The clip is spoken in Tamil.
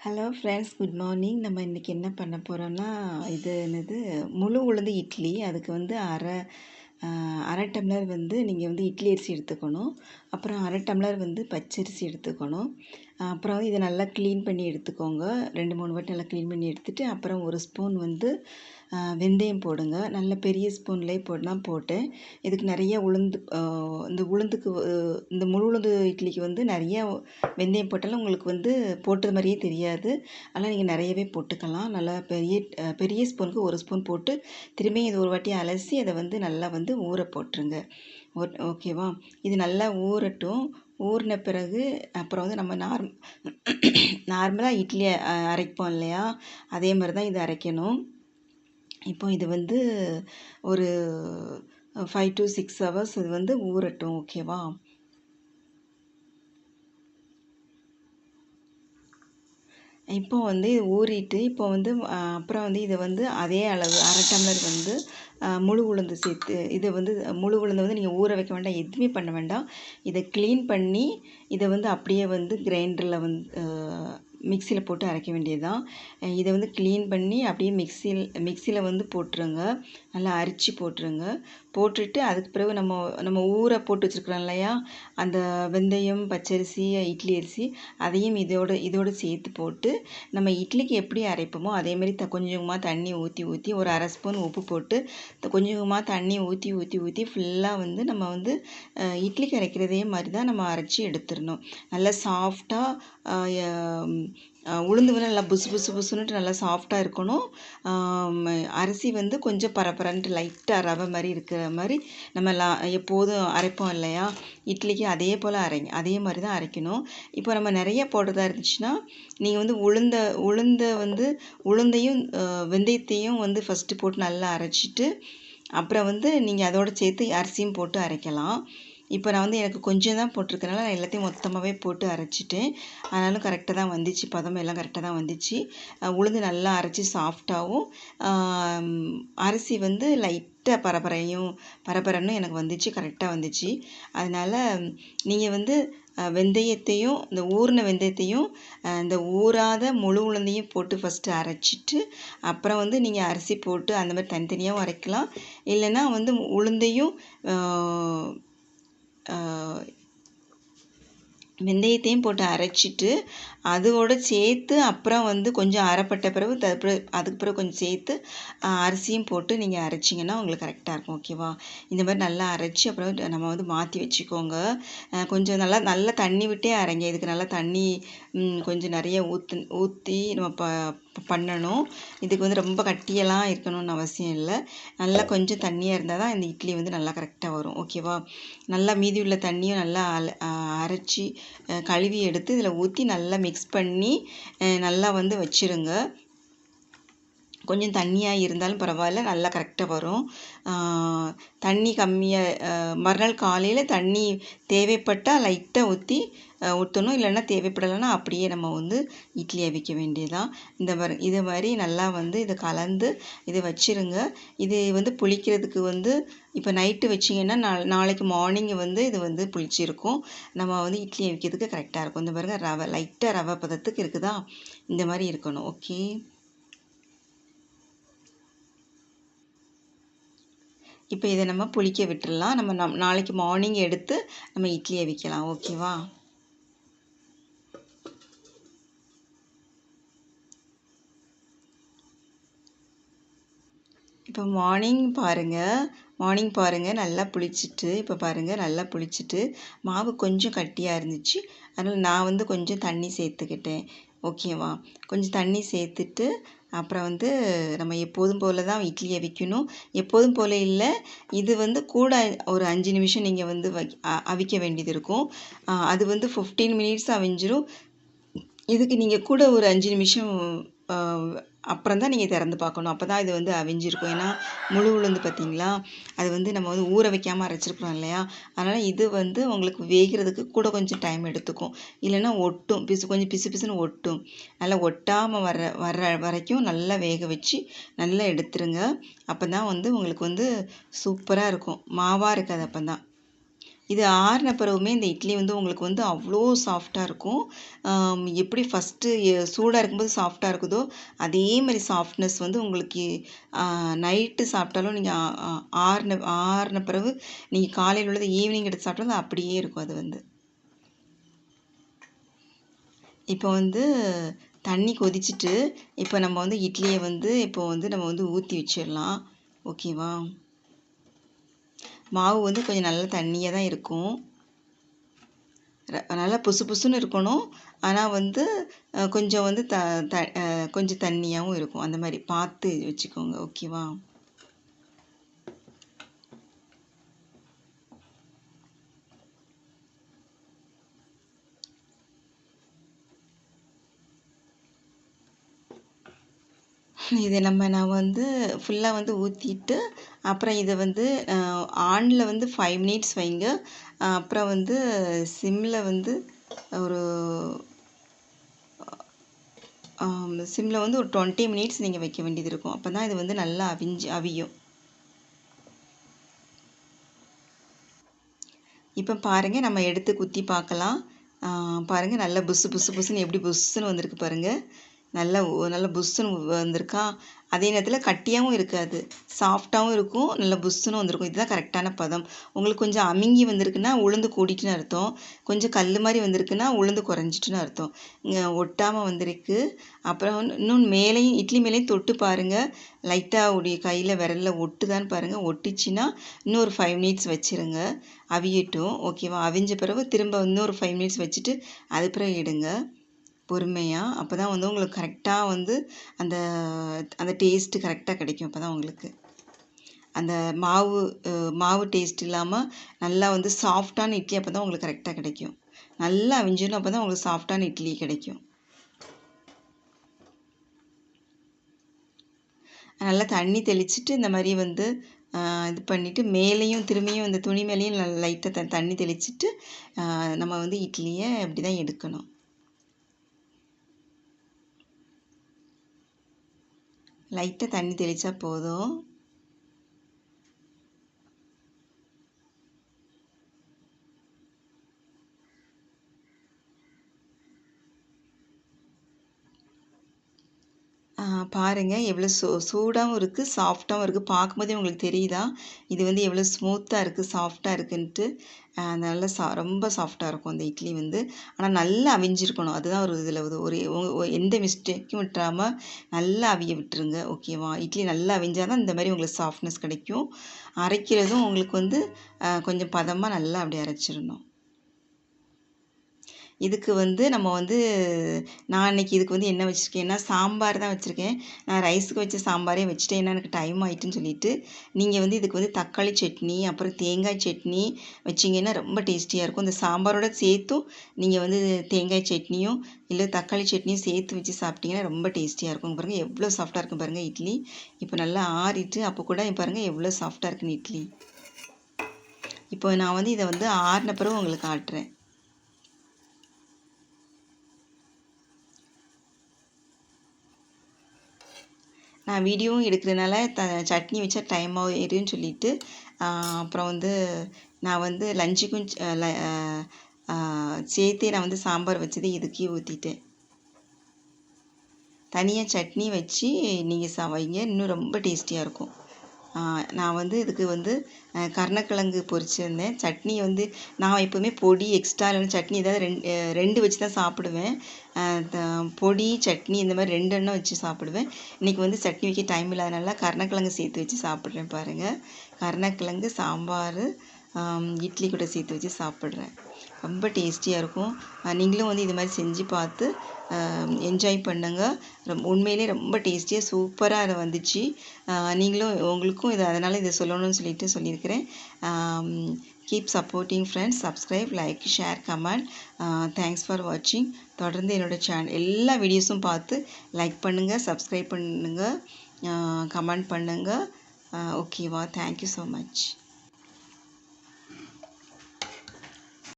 ஹலோ ஃப்ரெண்ட்ஸ் குட் மார்னிங் நம்ம இன்றைக்கி என்ன பண்ண போகிறோன்னா இது என்னது முழு உளுந்து இட்லி. அதுக்கு வந்து அரை அரை டம்ளர் வந்து நீங்கள் வந்து இட்லி அரிசி எடுத்துக்கணும். அப்புறம் அரை டம்ளர் வந்து பச்சரிசி எடுத்துக்கணும். அப்புறம் இதை நல்லா க்ளீன் பண்ணி எடுத்துக்கோங்க. ரெண்டு மூணு வாட்டி நல்லா க்ளீன் பண்ணி எடுத்துகிட்டு அப்புறம் ஒரு ஸ்பூன் வந்து வெந்தயம் போடுங்க. நல்ல பெரிய ஸ்பூன்லேயே போடலாம் போட்டேன். இதுக்கு நிறைய உளுந்து இந்த உளுந்துக்கு இந்த முழு உளுந்து இட்லிக்கு வந்து நிறைய வெந்தயம் போட்டாலும் உங்களுக்கு வந்து போட்டது மாதிரியே தெரியாது. அதனால் நீங்கள் நிறையவே போட்டுக்கலாம். நல்லா பெரிய பெரிய ஸ்பூனுக்கு ஒரு ஸ்பூன் போட்டு திரும்பியும் இது ஒரு வாட்டி அலசி அதை வந்து நல்லா வந்து ஊற போட்டுருங்க. ஓகேவா? இது நல்லா ஊறட்டும். ஊறின பிறகு அப்புறம் வந்து நம்ம நார்ம் நார்மலாக இட்லி அரைப்போம் இல்லையா? அதே மாதிரி தான் இது அரைக்கணும். இப்போ இது வந்து ஒரு ஃபைவ் டு சிக்ஸ் ஹவர்ஸ் இது வந்து ஊறட்டும் ஓகேவா? இப்போ வந்து இது ஊறிட்டு இப்போ வந்து அப்புறம் வந்து இதை வந்து அதே அளவு அரை டம்ளர் வந்து முழு உளுந்து சேர்த்து இதை வந்து முழு உளுந்தை வந்து நீங்கள் ஊற வைக்க வேண்டாம் எதுவுமே பண்ண வேண்டாம். இதை க்ளீன் பண்ணி இதை வந்து அப்படியே வந்து கிரைண்டரில் வந்து மிக்சியில் போட்டு அரைக்க வேண்டியது தான் இதை வந்து க்ளீன் பண்ணி அப்படியே மிக்சியில் மிக்சியில் வந்து போட்டுருங்க. நல்லா அரிச்சு போட்டுருங்க. போட்டுட்டு அதுக்கு பிறகு நம்ம நம்ம ஊற போட்டு வச்சுருக்குறோம் இல்லையா? அந்த வெந்தயம் பச்சரிசி இட்லி அரிசி அதையும் இதோட இதோடு சேர்த்து போட்டு நம்ம இட்லிக்கு எப்படி அரைப்போமோ அதேமாதிரி த கொஞ்சமாக தண்ணி ஊற்றி ஊற்றி ஒரு அரை ஸ்பூன் உப்பு போட்டு கொஞ்சமாக தண்ணி ஊற்றி ஊற்றி ஊற்றி ஃபுல்லாக வந்து நம்ம வந்து இட்லிக்கு அரைக்கிறதே மாதிரி தான் நம்ம அரைச்சி எடுத்துடணும். நல்லா சாஃப்டாக உளுந்து வந்து நல்லா புசு புசு புசுன்னுட்டு நல்லா சாஃப்டாக இருக்கணும். அரிசி வந்து கொஞ்சம் பரபரன்ட்டு லைட்டாக ரவை மாதிரி இருக்கிற மாதிரி நம்ம லா எப்போதும் அரைப்போம் இல்லையா? இட்லிக்கு அதே போல் அரைங்க அதே மாதிரி தான் அரைக்கணும். இப்போ நம்ம நிறைய போடுறதா இருந்துச்சுன்னா நீங்கள் வந்து உளுந்த உளுந்த வந்து உளுந்தையும் வெந்தயத்தையும் வந்து ஃபஸ்ட்டு போட்டு நல்லா அரைச்சிட்டு அப்புறம் வந்து நீங்கள் அதோடு சேர்த்து அரிசியும் போட்டு அரைக்கலாம். இப்போ நான் வந்து எனக்கு கொஞ்சம் தான் போட்டிருக்கனால நான் எல்லாத்தையும் மொத்தமாகவே போட்டு அரைச்சிட்டேன். ஆனாலும் கரெக்டாக தான் வந்துச்சு. பதம் எல்லாம் கரெக்டாக தான் வந்துச்சு. உளுந்து நல்லா அரைச்சி சாஃப்டாகவும் அரிசி வந்து லைட்டாக பரபரையும் பரபரன்னு எனக்கு வந்துச்சு. கரெக்டாக வந்துச்சு. அதனால் நீங்கள் வந்து வெந்தயத்தையும் இந்த ஊறின வெந்தயத்தையும் இந்த ஊறாத முழு உளுந்தையும் போட்டு ஃபஸ்ட்டு அரைச்சிட்டு அப்புறம் வந்து நீங்கள் அரிசி போட்டு அந்த மாதிரி தனித்தனியாகவும் அரைக்கலாம். இல்லைன்னா வந்து உளுந்தையும் 呃。வெந்தயத்தையும் போட்டு அரைச்சிட்டு அதோடு சேர்த்து அப்புறம் வந்து கொஞ்சம் அரைப்பட்ட பிறகு அதுக்கு பிறகு கொஞ்சம் சேர்த்து அரிசியும் போட்டு நீங்கள் அரைச்சிங்கன்னா உங்களுக்கு கரெக்டாக இருக்கும் ஓகேவா? இந்த மாதிரி நல்லா அரைச்சி அப்புறம் நம்ம வந்து மாற்றி வச்சுக்கோங்க. கொஞ்சம் நல்லா நல்லா தண்ணி விட்டே அரைங்க. இதுக்கு நல்லா தண்ணி கொஞ்சம் நிறைய ஊற்று ஊற்றி நம்ம ப பண்ணணும். இதுக்கு வந்து ரொம்ப கட்டியெல்லாம் இருக்கணும்னு அவசியம் இல்லை. நல்லா கொஞ்சம் தண்ணியாக இருந்தால் தான் இந்த இட்லி வந்து நல்லா கரெக்டாக வரும் ஓகேவா? நல்லா மீதி உள்ள தண்ணியும் நல்லா அரைச்சி கழுவி எடுத்து இதில் ஊற்றி நல்லா மிக்ஸ் பண்ணி நல்லா வந்து வச்சுருங்க. கொஞ்சம் தண்ணியாக இருந்தாலும் பரவாயில்ல நல்லா கரெக்டாக வரும். தண்ணி கம்மியாக மறுநாள் காலையில் தண்ணி தேவைப்பட்டால் லைட்டாக ஊற்றி ஊற்றணும் இல்லைன்னா தேவைப்படலைன்னா அப்படியே நம்ம வந்து இட்லி அவிக்க வேண்டியதான் இந்த மாதிரி இது மாதிரி நல்லா வந்து இதை கலந்து இதை வச்சுருங்க. இது வந்து புளிக்கிறதுக்கு வந்து இப்போ நைட்டு வச்சிங்கன்னா நாள் நாளைக்கு மார்னிங் வந்து இது வந்து புளிச்சிருக்கும். நம்ம வந்து இட்லி அவிக்கிறதுக்கு கரெக்டாக இருக்கும். இந்த பாருங்க ரவை லைட்டாக ரவை பதத்துக்கு இருக்குதா? இந்த மாதிரி இருக்கணும். ஓகே இப்போ இதை நம்ம புளிக்க விட்டுடலாம் நம்ம நம் நாளைக்கு மார்னிங் எடுத்து நம்ம இட்லியை வைக்கலாம். ஓகேவா இப்போ மார்னிங் பாருங்கள் மார்னிங் பாருங்கள் நல்லா புளிச்சிட்டு இப்போ பாருங்கள் நல்லா புளிச்சிட்டு மாவு கொஞ்சம் கட்டியாக இருந்துச்சு. அதனால் நான் வந்து கொஞ்சம் தண்ணி சேர்த்துக்கிட்டேன். ஓகேவா கொஞ்சம் தண்ணி சேர்த்துட்டு அப்புறம் வந்து நம்ம எப்போதும் போல் தான் இட்லியை வைக்கணும். எப்போதும் போல் இல்லை இது வந்து கூட ஒரு அஞ்சு நிமிஷம் நீங்கள் வந்து அவிக்க வேண்டியது இருக்கும். அது வந்து ஃபிஃப்டீன் மினிட்ஸ் அவிஞ்சிரும். இதுக்கு நீங்கள் கூட ஒரு அஞ்சு நிமிஷம் அப்புறம் தான் நீங்கள் திறந்து பார்க்கணும். அப்போ தான் இது வந்து அவிஞ்சிருக்கும். ஏன்னா முழு உளுந்து பார்த்தீங்களா? அது வந்து நம்ம வந்து ஊற வைக்காமல் அரைச்சிருக்கிறோம் இல்லையா? அதனால் இது வந்து உங்களுக்கு வேகிறதுக்கு கூட கொஞ்சம் டைம் எடுத்துக்கும். இல்லைன்னா ஒட்டும். பிசு கொஞ்சம் பிசு பிசுன்னு ஒட்டும். நல்லா ஒட்டாமல் வர வர்ற வரைக்கும் நல்லா வேக வச்சு நல்லா எடுத்துருங்க. அப்போ தான் வந்து உங்களுக்கு வந்து சூப்பராக இருக்கும். மாவாக இருக்காது அப்போ தான் இது ஆறின பிறகுமே இந்த இட்லி வந்து உங்களுக்கு வந்து அவ்வளோ சாஃப்டாக இருக்கும். எப்படி ஃபஸ்ட்டு சூடாக இருக்கும்போது சாஃப்டாக இருக்குதோ அதே மாதிரி சாஃப்ட்னஸ் வந்து உங்களுக்கு நைட்டு சாப்பிட்டாலும் நீங்கள் ஆறின ஆறின பிறகு நீங்கள் காலையில் உள்ளது ஈவினிங் எடுத்து சாப்பிட்டாலும் அப்படியே இருக்கும் அது வந்து. இப்போ வந்து தண்ணி கொதிச்சுட்டு இப்போ நம்ம வந்து இட்லியை வந்து இப்போ வந்து நம்ம வந்து ஊற்றி வச்சிடலாம். ஓகேவா? மாவு வந்து கொஞ்சம் நல்லா தண்ணியாக தான் இருக்கும். நல்லா புசு புசுன்னு இருக்கணும். ஆனால் வந்து கொஞ்சம் வந்து த த கொஞ்சம் தண்ணியாகவும் இருக்கும். அந்த மாதிரி பார்த்து வச்சுக்கோங்க ஓகேவா? இதை நம்ம நான் வந்து ஃபுல்லாக வந்து ஊற்றிட்டு அப்புறம் இதை வந்து ஆனில் வந்து ஃபைவ் மினிட்ஸ் வைங்க. அப்புறம் வந்து சிம்மில் வந்து ஒரு சிம்மில் வந்து ஒரு டுவெண்ட்டி மினிட்ஸ் நீங்கள் வைக்க வேண்டியது இருக்கும். அப்போ தான் இது வந்து நல்லா அவிஞ்சு அவியும். இப்போ பாருங்கள் நம்ம எடுத்து குத்தி பார்க்கலாம். பாருங்கள் நல்லா புசு புசு புசுன்னு எப்படி புஸ்ஸுன்னு வந்திருக்கு பாருங்கள் நல்ல நல்ல புஷ்ஷுன்னு வந்திருக்கா. அதே நேரத்தில் கட்டியாகவும் இருக்காது. சாஃப்டாகவும் இருக்கும் நல்ல புஷ்ஷுன்னு வந்திருக்கும். இதுதான் கரெக்டான பதம். உங்களுக்கு கொஞ்சம் அமுங்கி வந்திருக்குன்னா உளுந்து கூடிட்டுன்னு அர்த்தம். கொஞ்சம் கல் மாதிரி வந்திருக்குன்னா உளுந்து குறைஞ்சிட்டுன்னு அர்த்தம். இங்கே ஒட்டாமல் வந்திருக்கு. அப்புறம் இன்னும் மேலேயும் இட்லி மேலேயும் தொட்டு பாருங்கள் லைட்டாக உடைய கையில் விரலில் ஒட்டுதான்னு பாருங்கள் ஒட்டிச்சின்னா இன்னொரு ஃபைவ் மினிட்ஸ் வச்சுருங்க. அவியட்டும். ஓகேவா அவிஞ்ச பிறகு திரும்ப இன்னொரு ஃபைவ் மினிட்ஸ் வச்சுட்டு அது பிறகு எடுங்க. பொறுமையாக அப்போ தான் வந்து உங்களுக்கு கரெக்டாக வந்து அந்த அந்த டேஸ்ட்டு கரெக்டாக கிடைக்கும் அப்போ தான் உங்களுக்கு. அந்த மாவு மாவு டேஸ்ட் இல்லாமல் நல்லா வந்து சாஃப்டான இட்லி அப்போ தான் உங்களுக்கு கரெக்டாக கிடைக்கும். நல்லா அவிஞ்சிடும் அப்போ தான் உங்களுக்கு சாஃப்டான இட்லி கிடைக்கும். நல்லா தண்ணி தெளிச்சுட்டு இந்த மாதிரி வந்து இது பண்ணிவிட்டு மேலேயும் திரும்பியும் இந்த துணி மேலேயும் லைட்டாக த தண்ணி தெளிச்சுட்டு நம்ம வந்து இட்லியை அப்படி தான் எடுக்கணும். லைட்டாக தண்ணி தெளித்தா போதும். பாருங்கள் எவ்வளோ சூ சூடாகவும் இருக்குது சாஃப்டாகவும் இருக்குது பார்க்கும்போதே உங்களுக்கு தெரியுதா? இது வந்து எவ்வளோ ஸ்மூத்தாக இருக்குது சாஃப்டாக இருக்குன்ட்டு. நல்ல சா ரொம்ப சாஃப்டாக இருக்கும் அந்த இட்லி வந்து. ஆனால் நல்லா அவிஞ்சிருக்கணும். அதுதான் ஒரு இதில் ஒரு எந்த மிஸ்டேக்கும் விட்டுறாமல் நல்லா அவிய விட்டுருங்க ஓகேவா இட்லி நல்லா அவிஞ்சால் தான் இந்த மாதிரி உங்களுக்கு சாஃப்ட்னஸ் கிடைக்கும். அரைக்கிறதும் உங்களுக்கு வந்து கொஞ்சம் பதமாக நல்லா அப்படி அரைச்சிடணும். இதுக்கு வந்து நம்ம வந்து நான் இன்றைக்கி இதுக்கு வந்து என்ன வச்சுருக்கேன்னா சாம்பார் தான் வச்சுருக்கேன். நான் ரைஸுக்கு வச்ச சாம்பாரே வச்சுட்டேன் ஏன்னா எனக்கு டைம் ஆகிட்டுன்னு சொல்லிட்டு நீங்கள் வந்து இதுக்கு வந்து தக்காளி சட்னி அப்புறம் தேங்காய் சட்னி வச்சிங்கன்னா ரொம்ப டேஸ்டியாக இருக்கும். இந்த சாம்பாரோட சேர்த்தும் நீங்கள் வந்து தேங்காய் சட்னியும் இல்லை தக்காளி சட்னியும் சேர்த்து வச்சு சாப்பிட்டீங்கன்னா ரொம்ப டேஸ்டியாக இருக்கும். பாருங்கள் எவ்வளோ சாஃப்டாக இருக்கும் பாருங்கள் இட்லி. இப்போ நல்லா ஆறிட்டு அப்போ கூட பாருங்கள் எவ்வளோ சாஃப்டாக இருக்குன்னு இட்லி. இப்போ நான் வந்து இதை வந்து ஆறின பிறகு உங்களுக்கு ஆட்டுறேன் நான் வீடியோவும் எடுக்கிறதுனால த சட்னி வச்சா டைம் ஆகிடுன்னு சொல்லிட்டு அப்புறம் வந்து நான் வந்து லஞ்சுக்கும் சேர்த்தே நான் வந்து சாம்பார் வச்சது இதுக்கே ஊற்றிட்டேன் தனியாக சட்னி வச்சு நீங்கள் ச வைங்க. இன்னும் ரொம்ப டேஸ்டியாக இருக்கும். நான் வந்து இதுக்கு வந்து கருணக்கிழங்கு பொரிச்சிருந்தேன். சட்னி வந்து நான் எப்போவுமே பொடி எக்ஸ்ட்ரா இல்லைனா சட்னி ஏதாவது ரெண்டு ரெண்டு வச்சு தான் சாப்பிடுவேன். பொடி சட்னி இந்த மாதிரி ரெண்டு எண்ணம் வச்சு சாப்பிடுவேன். இன்றைக்கி வந்து சட்னி வைக்க டைம் இல்லாதனால கருணக்கிழங்கு சேர்த்து வச்சு சாப்பிட்றேன் பாருங்கள் கருணக்கிழங்கு சாம்பார் இட்லி கூட சேர்த்து வச்சு சாப்பிட்றேன். ரொம்ப டேஸ்டியாக இருக்கும். நீங்களும் வந்து இது மாதிரி செஞ்சு பார்த்து என்ஜாய் பண்ணுங்கள் ரொம்ப உண்மையிலே ரொம்ப டேஸ்டியாக சூப்பராக அதை வந்துச்சு. நீங்களும் உங்களுக்கும் இது அதனால் இதை சொல்லணும்னு சொல்லிட்டு சொல்லியிருக்கிறேன். Keep supporting friends subscribe like share comment thanks for வாட்சிங் தொடர்ந்து என்னோடய சேனல் எல்லா வீடியோஸும் பார்த்து லைக் பண்ணுங்கள் சப்ஸ்கிரைப் பண்ணுங்கள் கமெண்ட் பண்ணுங்கள் ஓகேவா தேங்க்யூ ஸோ மச்